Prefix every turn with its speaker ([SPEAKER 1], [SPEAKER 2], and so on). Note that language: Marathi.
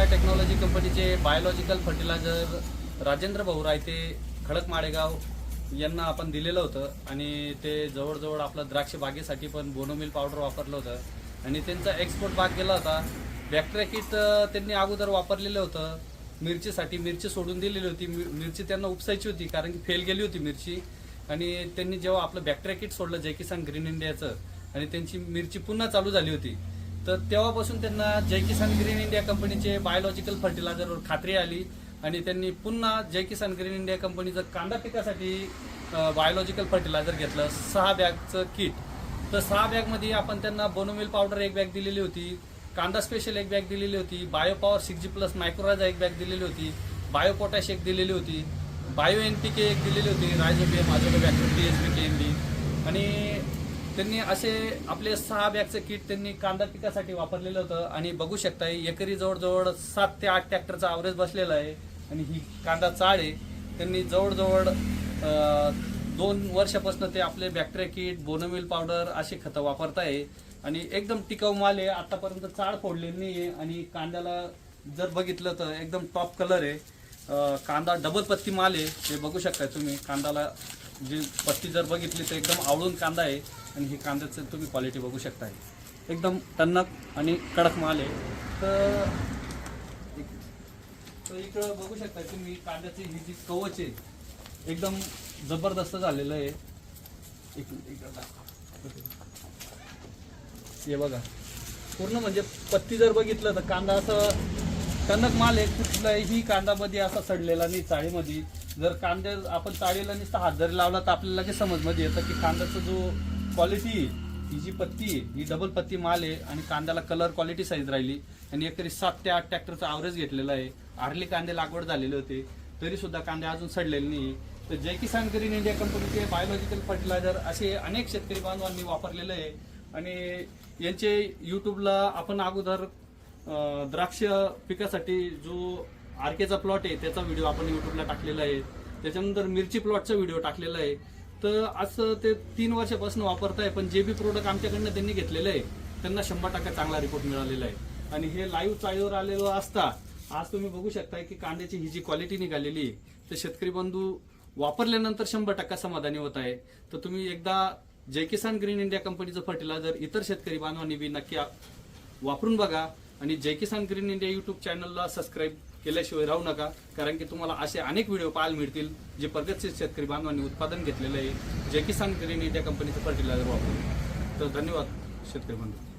[SPEAKER 1] इंडिया टेक्नॉलॉजी कंपनीचे बायोलॉजिकल फर्टिलायझर राजेंद्र भाऊ रायते खडक माळेगाव यांना आपण दिलेलं होतं आणि ते जवळजवळ आपलं द्राक्ष बागेसाठी पण बोनोमिल पावडर वापरलं होतं. आणि त्यांचा एक्सपोर्ट भाग गेला होता. बॅक्ट्रॅकिट त्यांनी अगोदर वापरलेलं होतं. मिरचीसाठी मिरची सोडून दिलेली होती. मिरची त्यांना उपसायची होती कारण की फेल गेली होती मिरची. आणि त्यांनी जेव्हा आपलं बॅक्ट्रॅकिट सोडलं जय किसान ग्रीन इंडियाचं आणि त्यांची मिरची पुन्हा चालू झाली होती. तर तेव्हापासून त्यांना जय किसान ग्रीन इंडिया कंपनीचे बायोलॉजिकल फर्टिलायझरवर खात्री आली आणि त्यांनी पुन्हा जय किसान ग्रीन इंडिया कंपनीचं कांदा पिकासाठी बायोलॉजिकल फर्टिलायझर घेतलं. सहा बॅगचं किट तर सहा बॅगमध्ये आपण त्यांना बोनोमिल पावडर एक बॅग दिलेली होती कांदा स्पेशल एक बॅग दिलेली होती bio power six G plus मायक्रोराजा एक बॅग दिलेली होती बायो पोटॅश एक दिलेली होती बायो एन पी के एक दिलेली होती rhizobium azotobacter T S B K M B आणि त्यांनी असे आपले सहा बॅगचं किट त्यांनी कांदा पिकासाठी वापरलेलं होतं. आणि बघू शकता एकरी जवळजवळ सात ते आठ ट्रॅक्टरचा आवरेज बसलेला आहे. आणि ही कांदा चाळ आहे. त्यांनी जवळजवळ दोन वर्षापासून ते आपले बॅक्टेरिया किट बोनोमिल पावडर असे खतं वापरत आहे आणि एकदम टिकाऊ माल आहे. आतापर्यंत चाळ फोडलेली नाही आहे आणि कांद्याला जर बघितलं तर एकदम टॉप कलर आहे. कांदा डबल पत्ती माल आहे. हे बघू शकता तुम्ही. कांदाला जी पत्ती जर बघितली तर एकदम आवळून कांदा आहे. आणि हे कांद्याचं तुम्ही क्वालिटी बघू शकताय. एकदम टन्नक आणि कडक माल आहे. तर तर इकडं बघू शकता तुम्ही कांद्याची ही जी कवच आहे एकदम जबरदस्त झालेलं आहे. एक हे बघा. पूर्ण म्हणजे पत्ती जर बघितलं तर कांदा असं टणक माल आहे कुठलाही कांदामध्ये असा सडलेला नाही चाळीमध्ये. जर कांद्या आपण चाळीला नुसता हात जरी लावला तर आपल्याला लगेच समजमध्ये येतं की कांद्याचा जो क्वालिटी ही जी पत्ती ही डबल पत्ती माल आहे आणि कांद्याला कलर क्वालिटी साईज राहिली. आणि एकतरी सात ते आठ ट्रॅक्टरचा ॲव्हरेज घेतलेला आहे. आरली कांदे लागवड झालेले होते. तरी सुद्धा कांदे अजून सडलेले नाही तर जय किसान ग्रीन इंडिया कंपनीचे बायोलॉजिकल फर्टिलायझर असे अनेक शेतकरी बांधवांनी वापरलेले आहे. आणि यांचे यूट्यूबला आपण अगोदर द्राक्ष पिकासाठी जो आरकेचा प्लॉट आहे त्याचा व्हिडिओ आपण यूट्यूबला टाकलेला आहे. त्याच्यानंतर मिरची प्लॉटचा व्हिडिओ टाकलेला आहे. तर असं ते तीन वर्षापासून वापरत आहे पण जे बी प्रोडक्ट आमच्याकडनं त्यांनी घेतलेलं आहे त्यांना शंभर टक्का चांगला रिपोर्ट मिळालेला आहे. आणि हे लाईव्ह चाळीवर आलेलो असता आज तुम्ही बघू शकताय की कांद्याची ही जी क्वालिटी निघालेली आहे तर शेतकरी बंधू वापरल्यानंतर शंभर टक्का समाधानी होत आहे. तर तुम्ही एकदा जय किसान ग्रीन इंडिया कंपनीचं फर्टिलायझर इतर शेतकरी बांधवांनी बी नक्की वापरून बघा. आणि Jai Kisan green India YouTube चॅनलला सबस्क्राईब केल्याशिवाय राहू नका. कारण की तुम्हाला असे अनेक व्हिडिओ पाहायला मिळतील जे प्रगतशील शेतकरी बांधवांनी उत्पादन घेतलेलं आहे जे किसान ग्रीन इंडिया कंपनीचं फर्टिलायझर वापरून तर धन्यवाद शेतकरी बांधव.